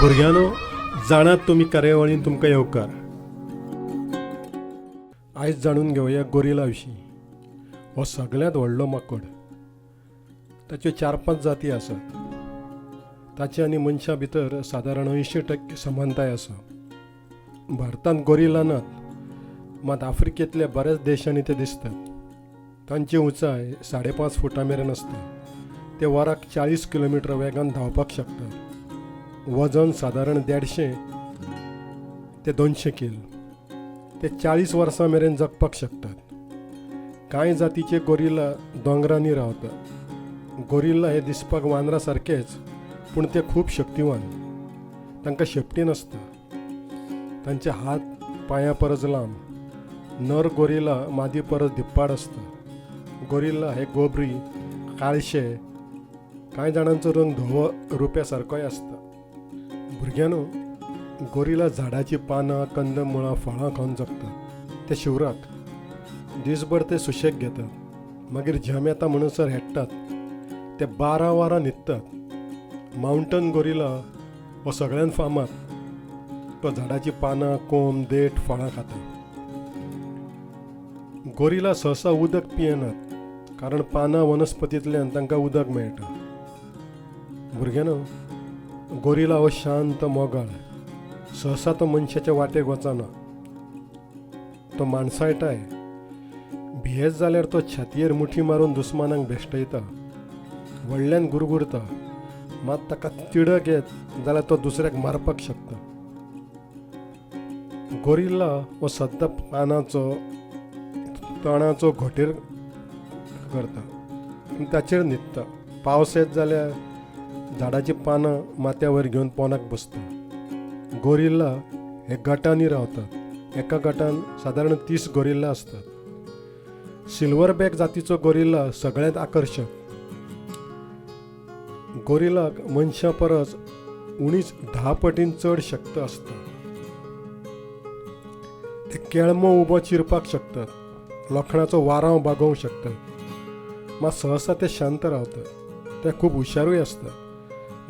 भुरग्यानो जाणात तुमी कार्यावळीन तुमकां येवकार. आयज जाणून घेवया गोरिला विशीं हो सगळ्यांत व्हडलो माकड. ताच्यो चार पांच जाती आसात. ताचे आनी मनशा भितर सादारण अंयशीं टक्के समानताय आसा. भारतांत गोरिला नात मात आफ्रिकेंतल्या बऱ्याच देशांनी ते दिसतात. तांची उंचाय साडे पांच फुटां मेरेन आसता ते वराक चाळीस किलोमिटर वेगान धांवपाक शकतात. वजन सादारण देडशें ते दोनशे किल. ते चाळीस वर्सां मेरेन जगपाक शकतात. कांय जातीचे गोरिल्ला दोंगरांनी रावतात गोरिल्ला हे दिसपाक वानरा सारकेच पूण ते खूब शक्तिवान. तांकां शेपटी नासता. तांचे हात पांयां परस लांब. नर गोरिल्ला मादी परस दिप्पाड आसता गोरिल्ला हे गोबरी काळशे कांय जाणांचो रंग धवो रुप्या सारकोय आसता भुरग्यानो गोरिला झाडाची पानां कंदमुळां फळां खावन जगतात. ते शिवराक दिसभर ते सुशेग घेतात. मागीर झेम येता म्हणसर हेडटात ते बारा वरां न्हिदतात माउंटन गोरिला हो सगळ्यान फामाद तो झाडाची पानां कोंब देठ फळां खाता गोरिला सहसा उदक पियेनात कारण पानां वनस्पतींतल्यान तांकां उदक मेळटा. भुरग्यानो गोरिला हो शांत मोगाळ सहसा तो मनशाच्या वाटेक वचना तो माणसायटाय भियेत जाल्यार तो छातयेर मुठी मारून दुस्मानांक भेश्टयता व्हडल्यान गुरगुरता. मात ताका तिडक येत जाल्यार तो दुसऱ्याक मारपाक शकता. गोरिल्ला हो सद्दां पानाचो तणाचो घोटेर करता. आनी ताचेर न्हिदता पावस येत जाल्यार झाडाची पानां माथ्या वयर घेवन पोंदाक बसता. गोरिल्ला हे गटांनी रावतात. एका गटान सादारण तीस गोरिल्ला असतात. सिल्वर बॅक जातीचो गोरिल्ला सगळ्यांत आकर्शक गोरिल्लाक मनशा परस उणीच धा पटीन चड शक्त आसता ते केळमो उबो चिरपाक शकतात. लोखणाचो वाराव बागोवंक शकतात. मात सहसा ते शांत रावतात. ते खूब हुशारूय असतात.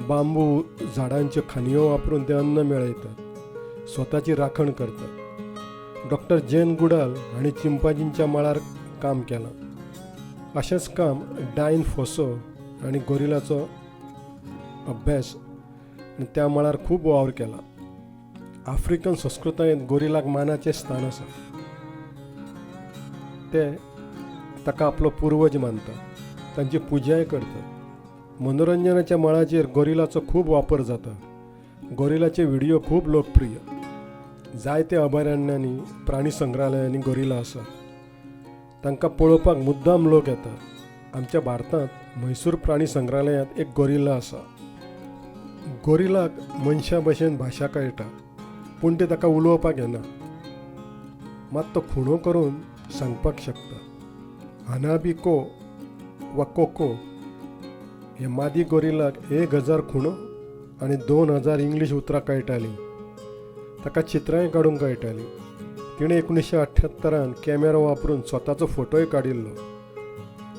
बांबू झाडांच्यो खांदयो वापरून ते अन्न मेळयतात स्वताची राखण करतात. डॉक्टर जैन गुडाल हांणी चिंपांजींच्या मळार काम केलां. अशेंच काम डायन फोसो आनी गोरिलाचो अभ्यास आनी त्या मळार खूब वावर केला. आफ्रिकन संस्कृतायेंत गोरिलाक मानाचें स्थान आसा ते ताका आपलो पुर्वज मानतात. तांची पुजाय करतात. मनोरंजनाच्या मळाचेर गोरिलाचो खूब वापर जाता. गोरिलाचे व्हिडिओ खूब लोकप्रिय. जायत्या अभयारण्यांनी प्राणी संग्रहालयांनी गोरिला आसा तांकां पळोवपाक मुद्दाम लोक येतात. आमच्या भारतांत म्हैसूर प्राणी संग्रहालयांत एक गोरिला आसा गोरिलाक मनशा भशेन भाशा कळटा पूण ते ताका उलोवपाक येना. मात तो खुणो करून सांगपाक शकता. हानाबिको वा कोको हे मादी गोरिलाक एक हजार खुणो आनी दोन हजार इंग्लीश उतरां कळटालीं. ताका चित्रांय काडूंक कळटालीं. तिणें एकुणीशे अठ्ठ्यात्तरान कॅमेरो वापरून स्वताचो फोटोय काडिल्लो.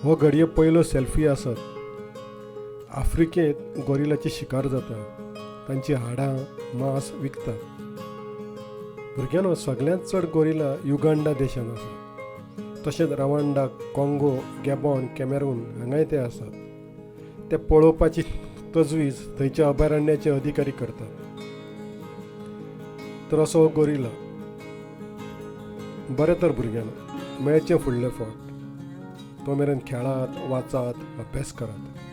हो घडये पयलो सेल्फी आसत. आफ्रिकेंत गोरिलाची शिकार जाता. तांची हाडां मांस विकतात. भुरग्यांनो सगळ्यांत चड गोरिला युगांडा देशांत आसा. तशेंच रवांडा काँगो गॅबॉन कॅमेरून हांगाय ते आसात. ते पळोवपाची तजवीज थंयच्या अभयारण्याचे अधिकारी करतात. तर असो गोरिला बरें तर भुरग्यांक मेळचें फुडले फावट. तो मेरेन खेळात वाचात अभ्यास करात.